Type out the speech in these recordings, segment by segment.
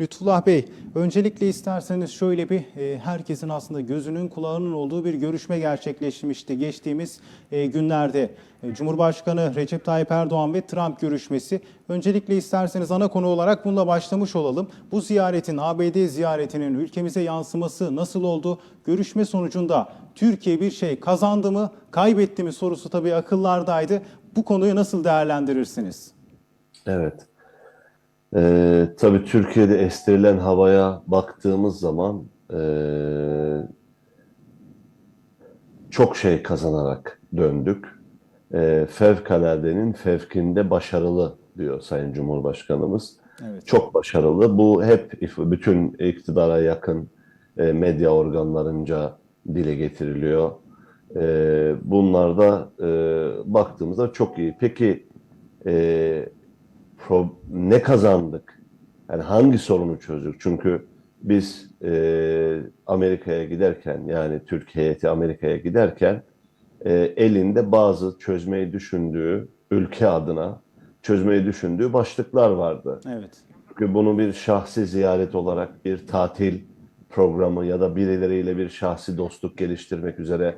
Lütfullah Bey, öncelikle isterseniz şöyle bir e, herkesin aslında gözünün kulağının olduğu bir görüşme gerçekleşmişti geçtiğimiz e, günlerde. E, Cumhurbaşkanı Recep Tayyip Erdoğan ve Trump görüşmesi. Öncelikle isterseniz ana konu olarak bununla başlamış olalım. Bu ziyaretin, ABD ziyaretinin ülkemize yansıması nasıl oldu? Görüşme sonucunda Türkiye bir şey kazandı mı, kaybetti mi sorusu tabii akıllardaydı. Bu konuyu nasıl değerlendirirsiniz? Evet. Ee, tabii Türkiye'de estirilen havaya baktığımız zaman ee, çok şey kazanarak döndük. Ee, fevkaladenin fevkinde başarılı diyor Sayın Cumhurbaşkanımız. Evet. Çok başarılı. Bu hep bütün iktidara yakın e, medya organlarınca dile getiriliyor. E, bunlar da e, baktığımızda çok iyi. Peki e, ne kazandık? Yani hangi sorunu çözdük? Çünkü biz e, Amerika'ya giderken yani Türkiye heyeti Amerika'ya giderken e, elinde bazı çözmeyi düşündüğü ülke adına çözmeyi düşündüğü başlıklar vardı. Evet. Çünkü bunu bir şahsi ziyaret olarak bir tatil programı ya da birileriyle bir şahsi dostluk geliştirmek üzere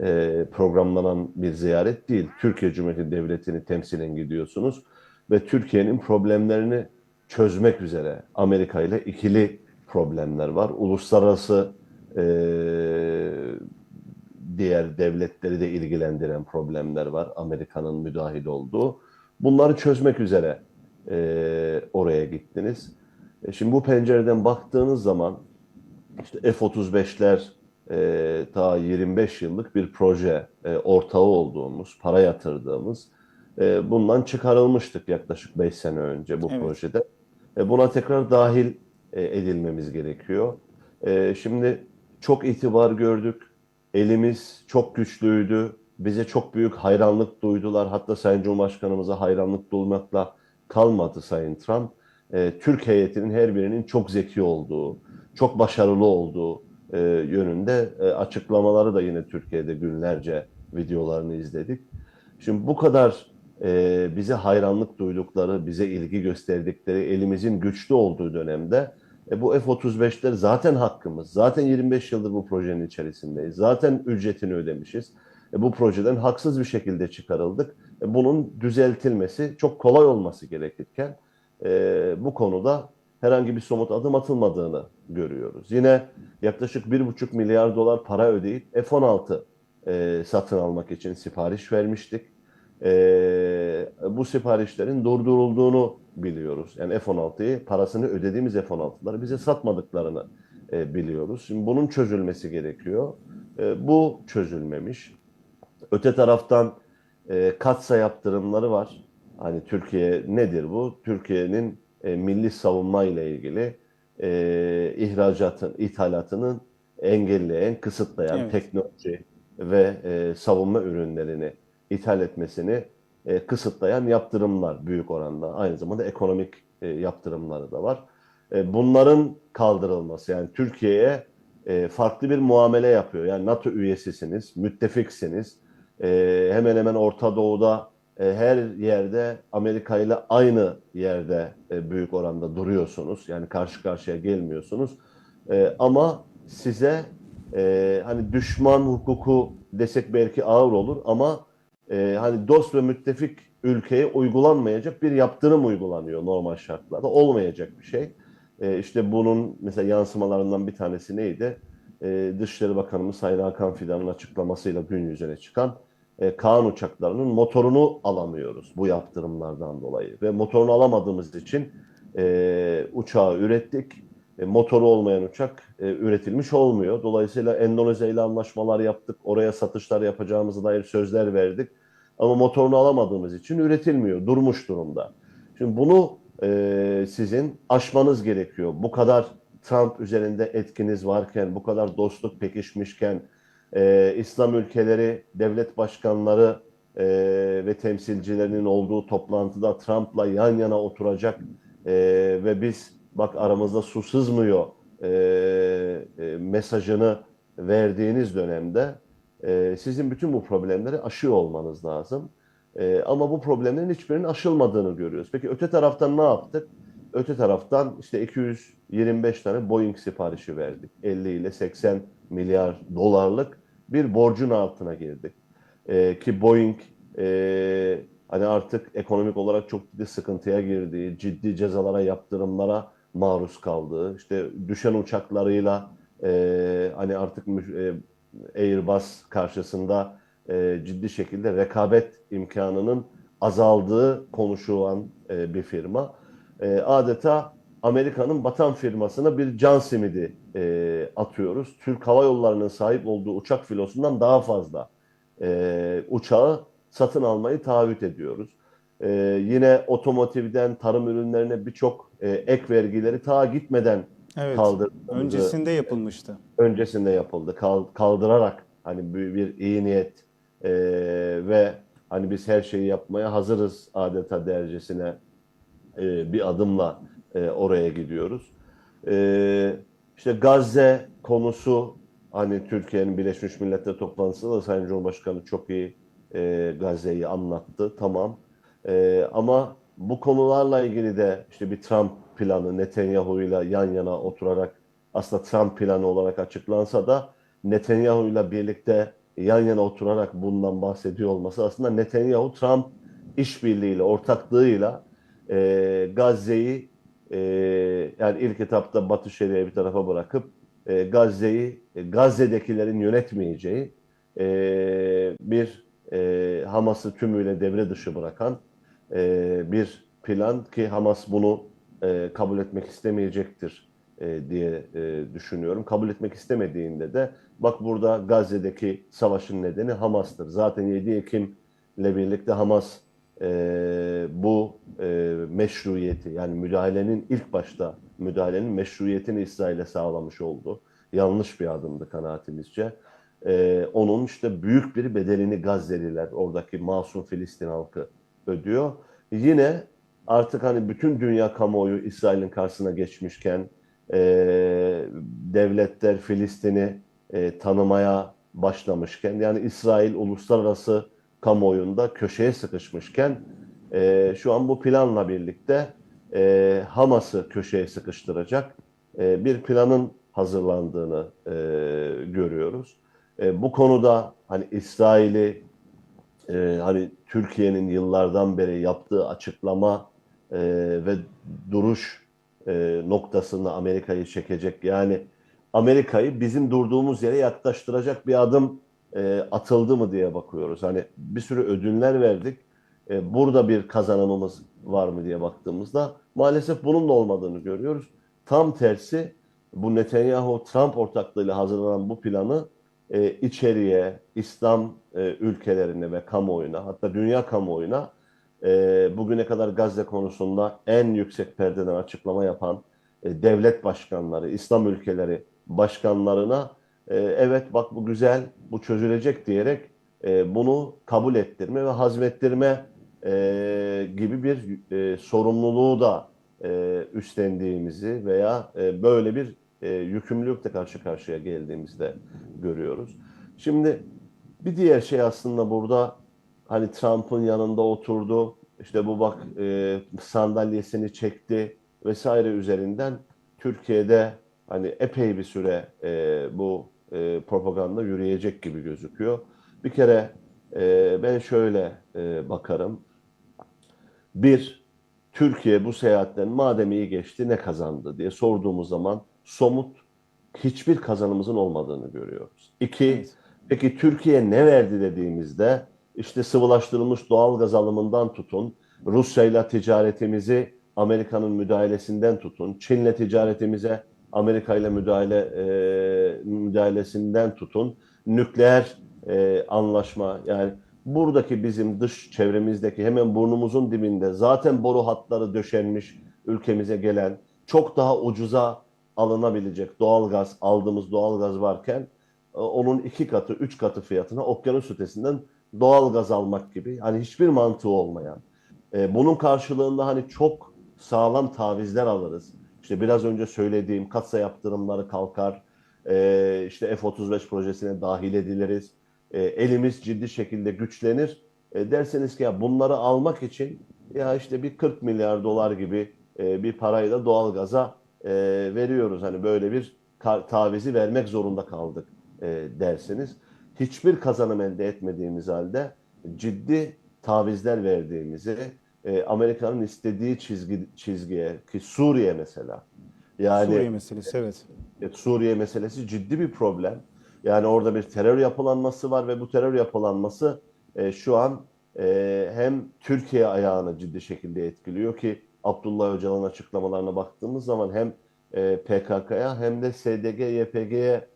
e, programlanan bir ziyaret değil. Türkiye Cumhuriyeti Devleti'ni temsilen gidiyorsunuz ve Türkiye'nin problemlerini çözmek üzere Amerika ile ikili problemler var. Uluslararası e, diğer devletleri de ilgilendiren problemler var. Amerika'nın müdahil olduğu. Bunları çözmek üzere e, oraya gittiniz. E, şimdi bu pencereden baktığınız zaman işte F-35'ler e, ta 25 yıllık bir proje e, ortağı olduğumuz, para yatırdığımız e, bundan çıkarılmıştık yaklaşık 5 sene önce bu Evet. projede. E, buna tekrar dahil e, edilmemiz gerekiyor. E, şimdi çok itibar gördük. Elimiz çok güçlüydü. Bize çok büyük hayranlık duydular. Hatta Sayın Cumhurbaşkanımıza hayranlık duymakla kalmadı Sayın Trump. E, Türk heyetinin her birinin çok zeki olduğu, çok başarılı olduğu e, yönünde e, açıklamaları da yine Türkiye'de günlerce videolarını izledik. Şimdi bu kadar e, bize hayranlık duydukları, bize ilgi gösterdikleri, elimizin güçlü olduğu dönemde e, bu F-35'ler zaten hakkımız. Zaten 25 yıldır bu projenin içerisindeyiz. Zaten ücretini ödemişiz. E, bu projeden haksız bir şekilde çıkarıldık. E, bunun düzeltilmesi çok kolay olması gerekirken e, bu konuda herhangi bir somut adım atılmadığını görüyoruz. Yine yaklaşık 1,5 milyar dolar para ödeyip F-16 e, satın almak için sipariş vermiştik. E, bu siparişlerin durdurulduğunu biliyoruz. Yani F-16'yı parasını ödediğimiz F-16'ları bize satmadıklarını e, biliyoruz. Şimdi bunun çözülmesi gerekiyor. E, bu çözülmemiş. Öte taraftan e, katsa yaptırımları var. Hani Türkiye nedir bu? Türkiye'nin e, milli savunma ile ilgili e, ihracatın, ithalatının engelleyen, kısıtlayan Evet. teknoloji ve e, savunma ürünlerini ithal etmesini e, kısıtlayan yaptırımlar büyük oranda. Aynı zamanda ekonomik e, yaptırımları da var. E, bunların kaldırılması yani Türkiye'ye e, farklı bir muamele yapıyor. Yani NATO üyesisiniz, müttefiksiniz. E, hemen hemen Orta Doğu'da e, her yerde Amerika ile aynı yerde e, büyük oranda duruyorsunuz. Yani karşı karşıya gelmiyorsunuz. E, ama size e, hani düşman hukuku desek belki ağır olur ama e, hani dost ve müttefik ülkeye uygulanmayacak bir yaptırım uygulanıyor normal şartlarda. Olmayacak bir şey. E, işte bunun mesela yansımalarından bir tanesi neydi? E, Dışişleri Bakanımız Sayın Hakan Fidan'ın açıklamasıyla gün yüzüne çıkan e, Kaan uçaklarının motorunu alamıyoruz bu yaptırımlardan dolayı. Ve motorunu alamadığımız için e, uçağı ürettik. E, motoru olmayan uçak e, üretilmiş olmuyor. Dolayısıyla Endonezya ile anlaşmalar yaptık. Oraya satışlar yapacağımıza dair sözler verdik. Ama motorunu alamadığımız için üretilmiyor. Durmuş durumda. Şimdi bunu e, sizin aşmanız gerekiyor. Bu kadar Trump üzerinde etkiniz varken, bu kadar dostluk pekişmişken, e, İslam ülkeleri devlet başkanları e, ve temsilcilerinin olduğu toplantıda Trump'la yan yana oturacak e, ve biz bak aramızda su sızmıyor e, e, mesajını verdiğiniz dönemde e, sizin bütün bu problemleri aşıyor olmanız lazım. E, ama bu problemlerin hiçbirinin aşılmadığını görüyoruz. Peki öte taraftan ne yaptık? öte taraftan işte 225 tane Boeing siparişi verdik. 50 ile 80 milyar dolarlık bir borcun altına girdik. Ee, ki Boeing e, hani artık ekonomik olarak çok ciddi sıkıntıya girdiği, ciddi cezalara, yaptırımlara maruz kaldığı, işte düşen uçaklarıyla e, hani artık e, Airbus karşısında e, ciddi şekilde rekabet imkanının azaldığı konuşulan e, bir firma. E, adeta Amerika'nın batan firmasına bir can simidi e, atıyoruz. Türk Hava Yolları'nın sahip olduğu uçak filosundan daha fazla e, uçağı satın almayı taahhüt ediyoruz. E, yine otomotivden tarım ürünlerine birçok e, ek vergileri ta gitmeden Evet. kaldırdığımızı Öncesinde yapılmıştı. öncesinde yapıldı. Kal- kaldırarak hani bir, bir iyi niyet e, ve hani biz her şeyi yapmaya hazırız adeta dercesine e, bir adımla e, oraya gidiyoruz. E, işte Gazze konusu hani Türkiye'nin Birleşmiş Milletler toplantısında da Sayın Cumhurbaşkanı çok iyi e, Gazze'yi anlattı. Tamam. E, ama bu konularla ilgili de işte bir Trump planı Netanyahu'yla yan yana oturarak aslında Trump planı olarak açıklansa da Netanyahu'yla birlikte yan yana oturarak bundan bahsediyor olması aslında Netanyahu Trump işbirliğiyle, ortaklığıyla e, Gazze'yi e, yani ilk etapta Batı Şeria'yı bir tarafa bırakıp e, Gazze'yi e, Gazze'dekilerin yönetmeyeceği e, bir e, Hamas'ı tümüyle devre dışı bırakan e, bir plan ki Hamas bunu e, kabul etmek istemeyecektir e, diye e, düşünüyorum. Kabul etmek istemediğinde de bak burada Gazze'deki savaşın nedeni Hamas'tır. Zaten 7 Ekim ile birlikte Hamas e, bu e, meşruiyeti yani müdahalenin ilk başta müdahalenin meşruiyetini İsrail'e sağlamış oldu. Yanlış bir adımdı kanaatimizce. E, onun işte büyük bir bedelini Gazze'liler, oradaki masum Filistin halkı ödüyor. Yine artık hani bütün dünya kamuoyu İsrail'in karşısına geçmişken e, devletler Filistin'i e, tanımaya başlamışken yani İsrail uluslararası kamuoyunda köşeye sıkışmışken e, şu an bu planla birlikte e, Hamas'ı köşeye sıkıştıracak e, bir planın hazırlandığını e, görüyoruz. E, bu konuda hani İsrail'i e, hani Türkiye'nin yıllardan beri yaptığı açıklama e, ve duruş e, noktasında Amerika'yı çekecek. Yani Amerika'yı bizim durduğumuz yere yaklaştıracak bir adım e, atıldı mı diye bakıyoruz. Hani bir sürü ödüller verdik. E, burada bir kazanımımız var mı diye baktığımızda maalesef bunun da olmadığını görüyoruz. Tam tersi bu Netanyahu-Trump ortaklığıyla hazırlanan bu planı e, içeriye, İslam e, ülkelerine ve kamuoyuna hatta dünya kamuoyuna e, bugüne kadar Gazze konusunda en yüksek perdeden açıklama yapan e, devlet başkanları, İslam ülkeleri başkanlarına e, evet bak bu güzel, bu çözülecek diyerek e, bunu kabul ettirme ve hazmettirme e, gibi bir e, sorumluluğu da e, üstlendiğimizi veya e, böyle bir e, yükümlülükle karşı karşıya geldiğimizde görüyoruz. Şimdi bir diğer şey aslında burada hani Trump'ın yanında oturdu, işte bu bak e, sandalyesini çekti vesaire üzerinden Türkiye'de hani epey bir süre e, bu e, propaganda yürüyecek gibi gözüküyor. Bir kere e, ben şöyle e, bakarım. Bir, Türkiye bu seyahatten madem iyi geçti ne kazandı diye sorduğumuz zaman somut hiçbir kazanımızın olmadığını görüyoruz. İki, Evet. peki Türkiye ne verdi dediğimizde işte sıvılaştırılmış doğal gaz alımından tutun, Rusya ile ticaretimizi Amerika'nın müdahalesinden tutun, Çin'le ticaretimize Amerika ile müdahale e, müdahalesinden tutun, nükleer e, anlaşma yani buradaki bizim dış çevremizdeki hemen burnumuzun dibinde zaten boru hatları döşenmiş ülkemize gelen çok daha ucuza alınabilecek doğalgaz aldığımız doğalgaz varken e, onun iki katı, üç katı fiyatına okyanus ötesinden doğalgaz almak gibi hani hiçbir mantığı olmayan. E, bunun karşılığında hani çok sağlam tavizler alırız. İşte biraz önce söylediğim katsa yaptırımları kalkar. E, işte F-35 projesine dahil ediliriz. Elimiz ciddi şekilde güçlenir. Derseniz ki ya bunları almak için ya işte bir 40 milyar dolar gibi bir parayı da doğalgaza e, veriyoruz. Hani böyle bir tavizi vermek zorunda kaldık e, derseniz. Hiçbir kazanım elde etmediğimiz halde ciddi tavizler verdiğimizi, e, Amerika'nın istediği çizgi çizgiye ki Suriye mesela. Yani Suriye meselesi evet. Evet, Suriye meselesi ciddi bir problem. Yani orada bir terör yapılanması var ve bu terör yapılanması e, şu an e, hem Türkiye ayağını ciddi şekilde etkiliyor ki Abdullah Öcalan'ın açıklamalarına baktığımız zaman hem e, PKK'ya hem de SDG, YPG'ye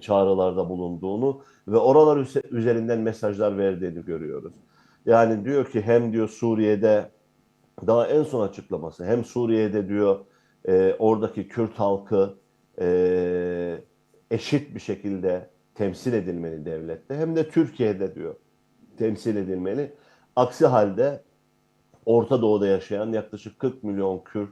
çağrılarda bulunduğunu ve oralar üzerinden mesajlar verdiğini görüyoruz. Yani diyor ki hem diyor Suriye'de daha en son açıklaması hem Suriye'de diyor e, oradaki Kürt halkı e, eşit bir şekilde temsil edilmeli devlette hem de Türkiye'de diyor temsil edilmeli. Aksi halde Orta Doğu'da yaşayan yaklaşık 40 milyon Kürt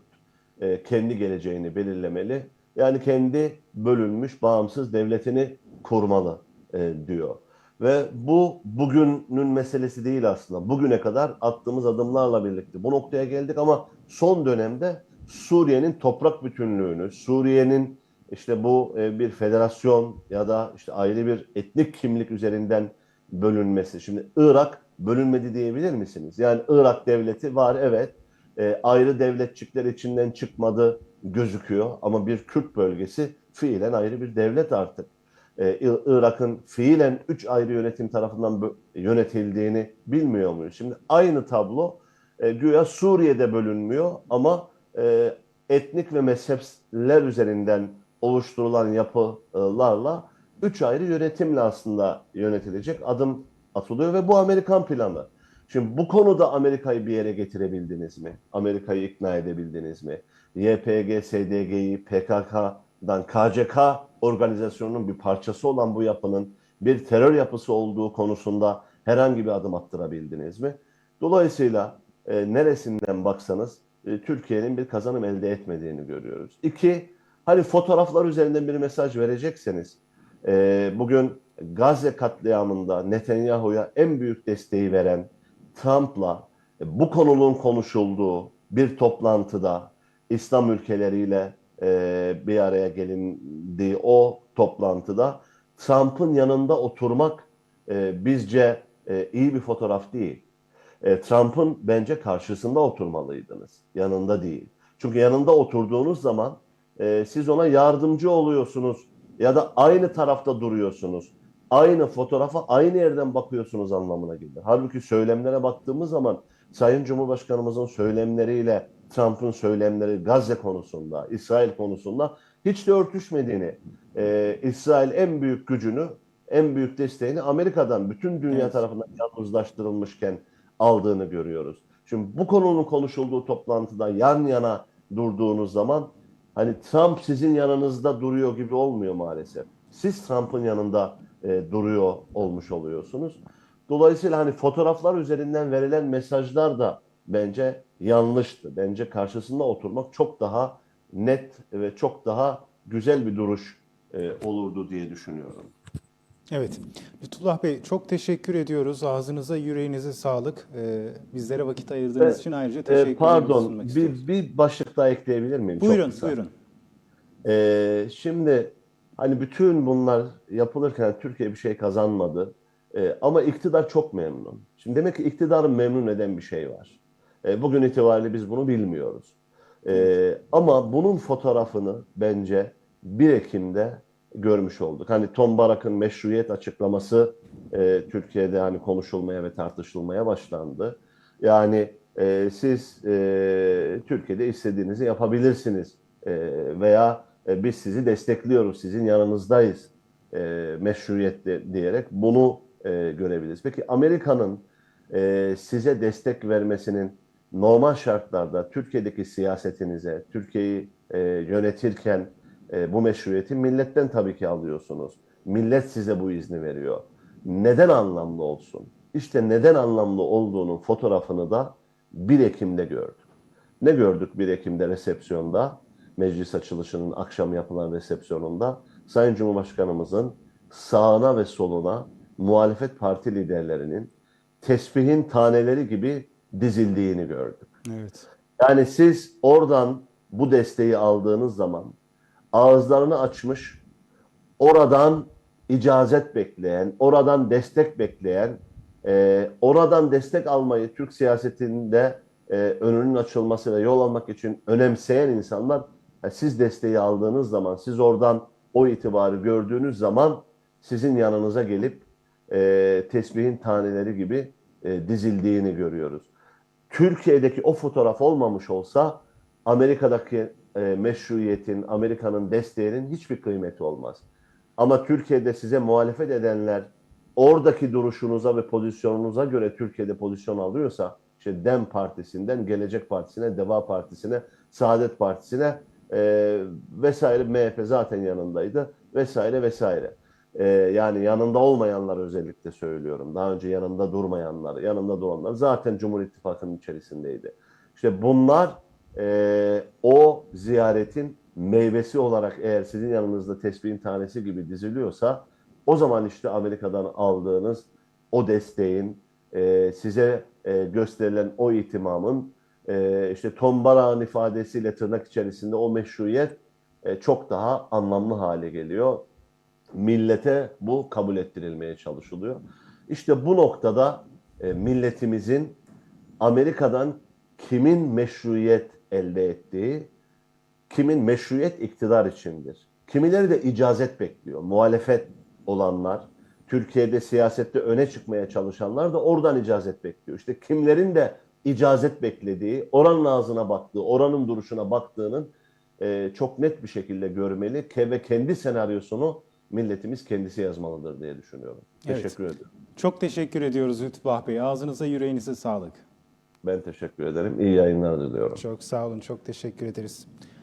e, kendi geleceğini belirlemeli. Yani kendi bölünmüş bağımsız devletini kurmalı e, diyor. Ve bu bugünün meselesi değil aslında. Bugüne kadar attığımız adımlarla birlikte bu noktaya geldik ama son dönemde Suriye'nin toprak bütünlüğünü, Suriye'nin işte bu e, bir federasyon ya da işte ayrı bir etnik kimlik üzerinden bölünmesi. Şimdi Irak bölünmedi diyebilir misiniz? Yani Irak devleti var evet. E, ayrı devletçikler içinden çıkmadı gözüküyor ama bir Kürt bölgesi fiilen ayrı bir devlet artık. E, Irak'ın fiilen üç ayrı yönetim tarafından yönetildiğini bilmiyor muyuz? Şimdi aynı tablo e, güya Suriye'de bölünmüyor ama e, etnik ve mezhepler üzerinden oluşturulan yapılarla üç ayrı yönetimle aslında yönetilecek adım atılıyor ve bu Amerikan planı. Şimdi bu konuda Amerika'yı bir yere getirebildiniz mi? Amerika'yı ikna edebildiniz mi? YPG, SDG'yi, PKK'dan KCK organizasyonunun bir parçası olan bu yapının bir terör yapısı olduğu konusunda herhangi bir adım attırabildiniz mi? Dolayısıyla e, neresinden baksanız e, Türkiye'nin bir kazanım elde etmediğini görüyoruz. İki, hani fotoğraflar üzerinden bir mesaj verecekseniz e, bugün Gazze katliamında Netanyahu'ya en büyük desteği veren Trump'la e, bu konunun konuşulduğu bir toplantıda İslam ülkeleriyle e, bir araya gelindiği o toplantıda Trump'ın yanında oturmak e, bizce e, iyi bir fotoğraf değil. E, Trump'ın bence karşısında oturmalıydınız. Yanında değil. Çünkü yanında oturduğunuz zaman e, siz ona yardımcı oluyorsunuz ya da aynı tarafta duruyorsunuz. Aynı fotoğrafa aynı yerden bakıyorsunuz anlamına gelir. Halbuki söylemlere baktığımız zaman Sayın Cumhurbaşkanımızın söylemleriyle Trump'ın söylemleri Gazze konusunda, İsrail konusunda hiç de örtüşmediğini, e, İsrail en büyük gücünü, en büyük desteğini Amerika'dan, bütün dünya Evet. tarafından yalnızlaştırılmışken aldığını görüyoruz. Şimdi bu konunun konuşulduğu toplantıda yan yana durduğunuz zaman hani Trump sizin yanınızda duruyor gibi olmuyor maalesef. Siz Trump'ın yanında e, duruyor olmuş oluyorsunuz. Dolayısıyla hani fotoğraflar üzerinden verilen mesajlar da bence yanlıştı. Bence karşısında oturmak çok daha net ve çok daha güzel bir duruş e, olurdu diye düşünüyorum. Evet. Lütfullah Bey çok teşekkür ediyoruz. Ağzınıza, yüreğinize sağlık. Ee, bizlere vakit ayırdığınız Ee, için ayrıca E, teşekkür pardon, sunmak istiyoruz. bir, bir başlık daha ekleyebilir miyim? Buyurun, buyurun. Ee, şimdi hani bütün bunlar yapılırken Türkiye bir şey kazanmadı. Ee, ama iktidar çok memnun. Şimdi demek ki iktidarı memnun eden bir şey var. Ee, bugün itibariyle biz bunu bilmiyoruz. Ee, ama bunun fotoğrafını bence 1 Ekim'de görmüş olduk. Hani Tom Barak'ın meşruiyet açıklaması e, Türkiye'de hani konuşulmaya ve tartışılmaya başlandı. Yani e, siz e, Türkiye'de istediğinizi yapabilirsiniz e, veya e, biz sizi destekliyoruz, sizin yanınızdayız e, meşruiyette diyerek bunu e, görebiliriz. Peki Amerika'nın e, size destek vermesinin normal şartlarda Türkiye'deki siyasetinize, Türkiye'yi e, yönetirken e, bu meşruiyeti milletten tabii ki alıyorsunuz. Millet size bu izni veriyor. Neden anlamlı olsun? İşte neden anlamlı olduğunun fotoğrafını da 1 Ekim'de gördük. Ne gördük 1 Ekim'de resepsiyonda? Meclis açılışının akşam yapılan resepsiyonunda Sayın Cumhurbaşkanımızın sağına ve soluna muhalefet parti liderlerinin tesbihin taneleri gibi dizildiğini gördük. Evet. Yani siz oradan bu desteği aldığınız zaman ağızlarını açmış, oradan icazet bekleyen, oradan destek bekleyen, e, oradan destek almayı Türk siyasetinde e, önünün açılması ve yol almak için önemseyen insanlar, e, siz desteği aldığınız zaman, siz oradan o itibarı gördüğünüz zaman sizin yanınıza gelip e, tesbihin taneleri gibi e, dizildiğini görüyoruz. Türkiye'deki o fotoğraf olmamış olsa Amerika'daki e, meşruiyetin, Amerika'nın desteğinin hiçbir kıymeti olmaz. Ama Türkiye'de size muhalefet edenler oradaki duruşunuza ve pozisyonunuza göre Türkiye'de pozisyon alıyorsa işte DEM Partisi'nden Gelecek Partisi'ne, Deva Partisi'ne, Saadet Partisi'ne e, vesaire MHP zaten yanındaydı vesaire vesaire. E, yani yanında olmayanlar özellikle söylüyorum. Daha önce yanında durmayanlar, yanında duranlar zaten Cumhur İttifakı'nın içerisindeydi. İşte bunlar e, o ziyaretin meyvesi olarak eğer sizin yanınızda tesbihin tanesi gibi diziliyorsa o zaman işte Amerika'dan aldığınız o desteğin e, size e, gösterilen o itimamın e, işte tombarağın ifadesiyle tırnak içerisinde o meşruiyet e, çok daha anlamlı hale geliyor. Millete bu kabul ettirilmeye çalışılıyor. İşte bu noktada e, milletimizin Amerika'dan kimin meşruiyet elde ettiği, kimin meşruiyet iktidar içindir. Kimileri de icazet bekliyor. Muhalefet olanlar, Türkiye'de siyasette öne çıkmaya çalışanlar da oradan icazet bekliyor. İşte kimlerin de icazet beklediği, oranın ağzına baktığı, oranın duruşuna baktığının e, çok net bir şekilde görmeli ve kendi senaryosunu milletimiz kendisi yazmalıdır diye düşünüyorum. Evet. Teşekkür ederim. Çok teşekkür ediyoruz Lütfü Bey. Ağzınıza yüreğinize sağlık. Ben teşekkür ederim. İyi yayınlar diliyorum. Çok sağ olun, çok teşekkür ederiz.